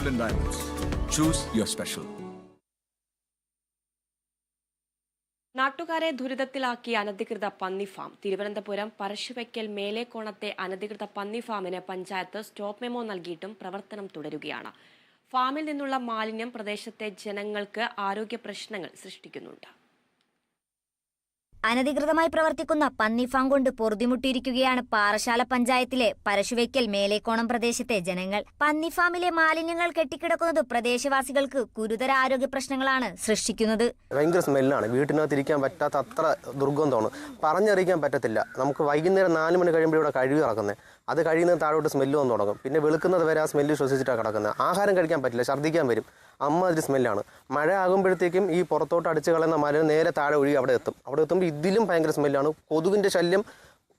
Golden Diamonds. Choose your special. നാട്ടുകാരെ ദുരിതത്തിലാക്കിയ അനധികൃത പന്നി ഫാം തിരുവനന്തപുരം പരശുവയ്ക്കൽ മേലേക്കോണത്തെ അനധികൃത പന്നി ഫാമിന് പഞ്ചായത്ത് സ്റ്റോപ്പ് മെമോ നൽകിയിട്ടും പ്രവർത്തനം തുടരുകയാണ് ഫാമിൽ നിന്നുള്ള മാലിന്യം പ്രദേശത്തെ ജനങ്ങൾക്ക് ആരോഗ്യ പ്രശ്നങ്ങൾ സൃഷ്ടിക്കുന്നുണ്ട് അനധികൃതമായി പ്രവർത്തിക്കുന്ന പന്നിഫാം കൊണ്ട് പൊറുതിമുട്ടിയിരിക്കുകയാണ് പാറശാല പഞ്ചായത്തിലെ പരശുവയ്ക്കൽ മേലേക്കോണം പ്രദേശത്തെ ജനങ്ങൾ. പന്നിഫാമിലെ മാലിന്യങ്ങൾ കെട്ടിക്കിടക്കുന്നത് പ്രദേശവാസികൾക്ക് ഗുരുതര ആരോഗ്യ പ്രശ്നങ്ങളാണ് സൃഷ്ടിക്കുന്നത്. ഭയങ്കര സ്മെല്ലാണ്. വീട്ടിനകത്ത് ഇരിക്കാൻ പറ്റാത്ത അത്ര ദുർഗന്ധമാണ്. പറഞ്ഞറിയിക്കാൻ പറ്റത്തില്ല. നമുക്ക് വൈകുന്നേരം നാല് മണി കഴിയുമ്പോൾ ഇവിടെ കഴുകി ഇറക്കുന്നത് അത് കഴിയുന്നത് താഴോട്ട് സ്മെല്ല് വന്ന് തുടങ്ങും. പിന്നെ വെളുക്കുന്നത് വരെ ആ സ്മെല്ല് ശ്വസിച്ചിട്ടാണ് കിടക്കുന്നത്. ആഹാരം കഴിക്കാൻ പറ്റില്ല. ഛർദ്ദിക്കാൻ വരും. അമ്മാതിരി സ്മെല്ലാണ് മഴ ആകുമ്പോഴത്തേക്കും ഈ പുറത്തോട്ട് അടിച്ച് കളയുന്ന മരം നേരെ താഴെ ഒഴുകി അവിടെ എത്തും. അവിടെ എത്തുമ്പോൾ ഇതിലും ഭയങ്കര സ്മെല്ലാണ് കൊതുകിന്റെ ശല്യം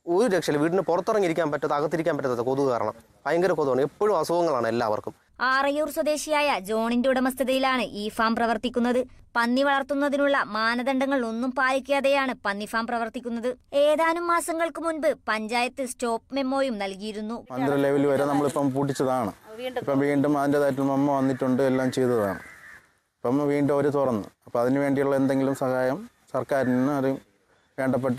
ഒരു രക്ഷയില്ല. വീടിന് പുറത്തിറങ്ങിയിരിക്കാൻ പറ്റാത്ത അകത്തിരിക്കാൻ പറ്റാത്ത കൊതുക് കാരണം. ഭയങ്കര കൊതുകാണ്. എപ്പോഴും അസുഖങ്ങളാണ് എല്ലാവർക്കും. ആറയൂർ സ്വദേശിയായ ജോണിന്റെ ഉടമസ്ഥതയിലാണ് ഈ ഫാം പ്രവർത്തിക്കുന്നത്. പന്നി വളർത്തുന്നതിനുള്ള മാനദണ്ഡങ്ങൾ ഒന്നും പാലിക്കാതെയാണ് പന്നി ഫാം പ്രവർത്തിക്കുന്നത്. ഏതാനും മാസങ്ങൾക്ക് മുൻപ് പഞ്ചായത്ത് സ്റ്റോപ്പ് മെമ്മോയും നൽകിയിരുന്നു. മന്ത്രി ലെവൽ വരെ നമ്മളിപ്പം പൂട്ടിച്ചതാണ്. ഇപ്പം വീണ്ടും അതിന്റെതായിട്ട് മമ്മ വന്നിട്ടുണ്ട്. എല്ലാം ചെയ്തതാണ്. ഇപ്പം വീണ്ടും അവർ തുറന്നു. അപ്പം അതിനു വേണ്ടിയുള്ള എന്തെങ്കിലും സഹായം സർക്കാരിന് അത് വേണ്ടപ്പെട്ട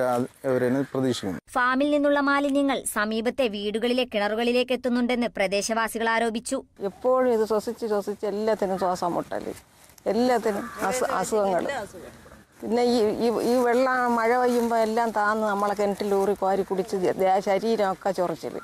പ്രതീക്ഷിക്കുന്നു. ഫാമിൽ നിന്നുള്ള മാലിന്യങ്ങൾ സമീപത്തെ വീടുകളിലെ കിണറുകളിലേക്ക് എത്തുന്നുണ്ടെന്ന് പ്രദേശവാസികൾ ആരോപിച്ചു. എപ്പോഴും ഇത് ശ്വസിച്ച് ശ്വസിച്ച് എല്ലാത്തിനും ശ്വാസം മുട്ടൽ. എല്ലാത്തിനും അസുഖങ്ങൾ പിന്നെ ഈ ഈ വെള്ളം മഴ പെയ്യുമ്പോൾ എല്ലാം താന്ന് നമ്മളെ കിണറ്റിൽ ഊറി കോരി കുടിച്ച് ദേ- ശരീരമൊക്കെ ചൊറിച്ചിൽ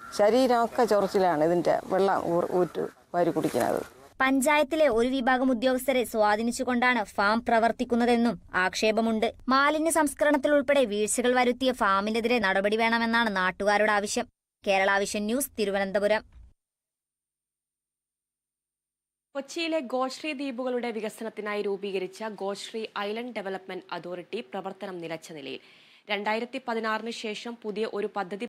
ശരീരമൊക്കെ ചൊറിച്ചിലാണ് ഇതിന്റെ വെള്ളം ഊറ് ഊറ്റ് കോരി കുടിക്കുന്നത് പഞ്ചായത്തിലെ ഒരു വിഭാഗം ഉദ്യോഗസ്ഥരെ സ്വാധീനിച്ചുകൊണ്ടാണ് ഫാം പ്രവർത്തിക്കുന്നതെന്നും ആക്ഷേപമുണ്ട്. മാലിന്യ സംസ്കരണത്തിൽ ഉൾപ്പെടെ വീഴ്ചകൾ വരുത്തിയ ഫാമിനെതിരെ നടപടി വേണമെന്നാണ് നാട്ടുകാരുടെ ആവശ്യം. Kerala vision news Thiruvananthapuram. കൊച്ചിയിലെ ഗോശ്രീ ദ്വീപുകളുടെ വികസനത്തിനായി രൂപീകരിച്ച ഗോശ്രീ ഐലൻഡ് ഡെവലപ്മെന്റ് അതോറിറ്റി പ്രവർത്തനം നിലച്ച നിലയിൽ. രണ്ടായിരത്തി പതിനാറിന് ശേഷം പുതിയ ഒരു പദ്ധതി